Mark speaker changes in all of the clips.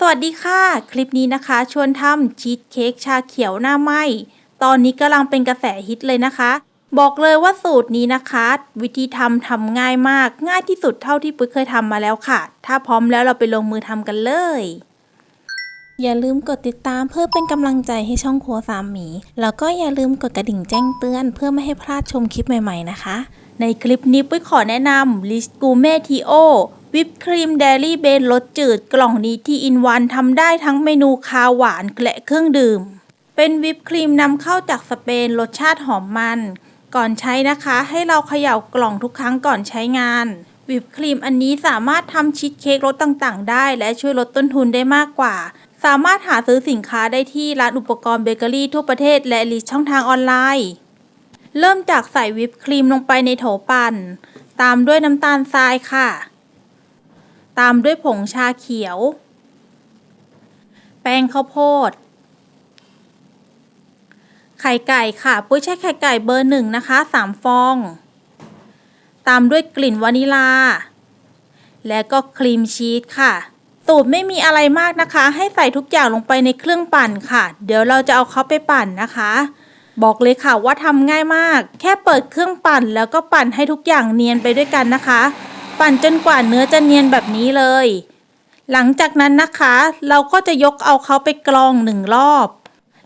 Speaker 1: สวัสดีค่ะ คลิปนี้นะคะ ชวนทำชีสเค้กชาเขียวหน้าไหมตอนนี้กำลังเป็นกระแสฮิตเลยนะคะ บอกเลยว่าสูตรนี้นะคะ วิธีทำทำง่ายมาก ง่ายที่สุดเท่าที่ปุ้ยเคยทำมาแล้วค่ะ ถ้าพร้อมแล้วเราไปลงมือทำกันเลย อย่าลืมกดติดตามเพื่อเป็นกำลังใจให้ช่องครัวสามหมี แล้วก็อย่าลืมกดกระดิ่งแจ้งเตือน เพื่อไม่ให้พลาดชมคลิปใหม่ ๆนะคะ ในคลิปนี้ปุ้ยขอแนะนำลิสกูเมทีโอ วิปครีมเดลี่เบนรสจืดกล่องนี้ที่อินวันทำได้ทั้งเมนูคาวหวานและเครื่องดื่ม เป็นวิปครีมนำเข้าจากสเปนรสชาติหอมมัน ก่อนใช้นะคะ ให้เราเขย่ากล่องทุกครั้งก่อนใช้งาน วิปครีมอันนี้สามารถทำชีสเค้กรสต่างๆ ได้ และช่วยลดต้นทุนได้มากกว่า สามารถหาซื้อสินค้าได้ที่ร้านอุปกรณ์เบเกอรี่ทั่วประเทศและลิสช่องทางออนไลน์ เริ่มจากใส่วิปครีมลงไปในโถปั่นตามด้วยน้ำตาลทรายค่ะ ตามด้วยผงชาเขียว แป้งข้าวโพด ไข่ไก่ค่ะ ปุ้ยใช้ไข่ไก่เบอร์หนึ่งนะคะสามฟอง ตามด้วยกลิ่นวานิลา และก็ครีมชีสค่ะสูตรไม่มีอะไรมากนะคะ ให้ใส่ทุกอย่างลงไปในเครื่องปั่นค่ะ เดี๋ยวเราจะเอาเขาไปปั่นนะคะ บอกเลยค่ะว่าทำง่ายมาก แค่เปิดเครื่องปั่นแล้วก็ปั่นให้ทุกอย่างเนียนไปด้วยกันนะคะ ปั่นจนกว่าเนื้อจะเนียนแบบนี้เลย หลังจากนั้นนะคะ เราก็จะยกเอาเขาไปกรองหนึ่งรอบ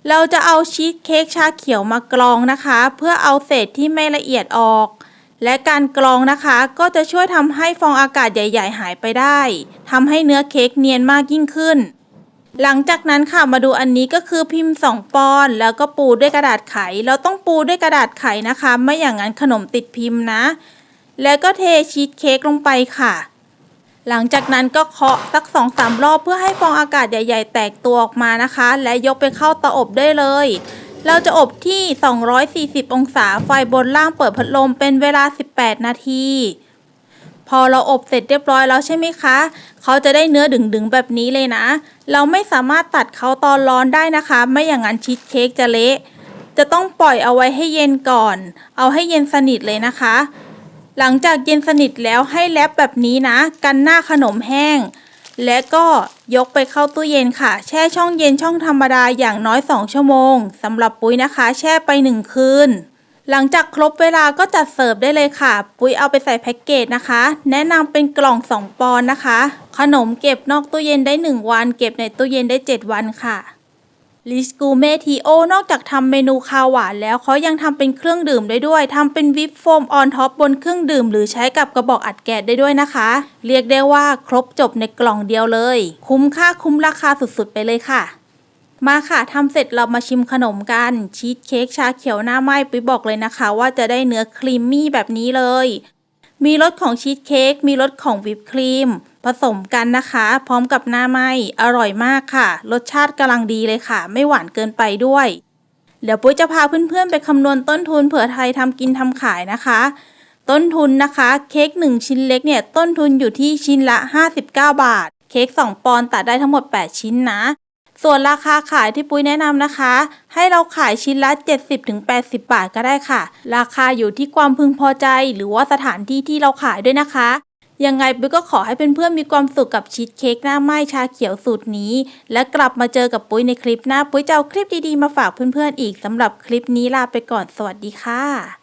Speaker 1: เราจะเอาชีสเค้กชาเขียวมากรองนะคะ เพื่อเอาเศษที่ไม่ละเอียดออก และการกรองนะคะก็จะช่วยทำให้ฟองอากาศใหญ่ ๆ หายไปได้ทำให้เนื้อเค้กเนียนมากยิ่งขึ้นหลังจากนั้นค่ะมาดูอันนี้ก็คือพิมพ์ 2 ปอนด์แล้วก็ปูด้วยกระดาษไข เราต้องปูด้วยกระดาษไขนะคะ ไม่อย่างนั้นขนมติดพิมพ์นะ แล้วก็เทชีสเค้กลงไปค่ะ หลังจากนั้นก็เคาะสักสองสามรอบเพื่อให้ฟองอากาศใหญ่ ๆ แตกตัวออกมานะคะ และยกไปเข้าเตาอบได้เลย เราจะอบที่ 240 องศาไฟบนล่างเปิดพัดลมเป็นเวลา 18 นาทีพอเราอบเสร็จเรียบร้อยแล้วใช่ไหมคะ เขาจะได้เนื้อดึงๆแบบนี้เลยนะ เราไม่สามารถตัดเขาตอนร้อนได้นะคะ ไม่อย่างนั้นชีสเค้กจะเละ จะต้องปล่อยเอาไว้ให้เย็นก่อน เอาให้เย็นสนิทเลยนะคะ หลังจากเย็นสนิทแล้วให้แรปแบบนี้นะ กันหน้าขนมแห้ง และก็ยกไปเข้าตู้เย็นค่ะ แช่ช่องเย็นช่องธรรมดาอย่างน้อย 2 ชั่วโมงสำหรับปุ้ยนะคะ แช่ไป 1 คืน หลังจากครบเวลาก็จัดเสิร์ฟได้เลยค่ะ ปุ้ยเอาไปใส่แพ็กเกจนะคะ แนะนำเป็นกล่อง 2 ปอนนะคะ ขนมเก็บนอกตู้เย็นได้ 1 วัน เก็บในตู้เย็นได้ 7 วันค่ะ ลิสกูเมทีโอนอกจากทำเมนูคาวหวานแล้วเขายังทำเป็นเครื่องดื่มได้ด้วยทำเป็นวิปโฟมออนท็อปบนเครื่องดื่ม หรือใช้กับกระบอกอัดแก๊สได้ด้วยนะคะ เรียกได้ว่าครบจบในกล่องเดียวเลย คุ้มค่าคุ้มราคาสุดๆ ไปเลยค่ะ มาค่ะทำเสร็จเรามาชิมขนมกัน ชีสเค้กชาเขียวหน้าไหม้ไปบอกเลยนะคะ ว่าจะได้เนื้อครีมมี่แบบนี้เลย มีรสของชีสเค้กมีรสของวิปครีม ผสมกันนะคะ พร้อมกับหน้าไหมอร่อยมากค่ะ รสชาติกำลังดีเลยค่ะ ไม่หวานเกินไปด้วย เดี๋ยวปุ้ยจะพาเพื่อนๆ ไปคำนวณต้นทุนเผื่อไทยทำกินทำขายนะคะ ต้นทุนนะคะเค้ก1 ชิ้นเล็กเนี่ยต้นทุนอยู่ที่ชิ้นละ 59 บาท เค้ก2ปอนด์ตัดได้ทั้งหมด 8 ชิ้นนะ ส่วนราคาขายที่ปุ้ยแนะนำนะคะ ให้เราขายชิ้นละ 70-80 บาทก็ได้ค่ะ ราคาอยู่ที่ความพึงพอใจ หรือว่าสถานที่ที่เราขายด้วยนะคะยังไงปุ้ยก็ขอให้เพื่อนๆมีความสุขกับชีสเค้กหน้าไม้ชาเขียวสูตรนี้ และกลับมาเจอกับปุ้ยในคลิปหน้า ปุ้ยจะเอาคลิปดีๆมาฝากเพื่อนๆอีกสำหรับคลิปนี้ลาไปก่อนสวัสดีค่ะ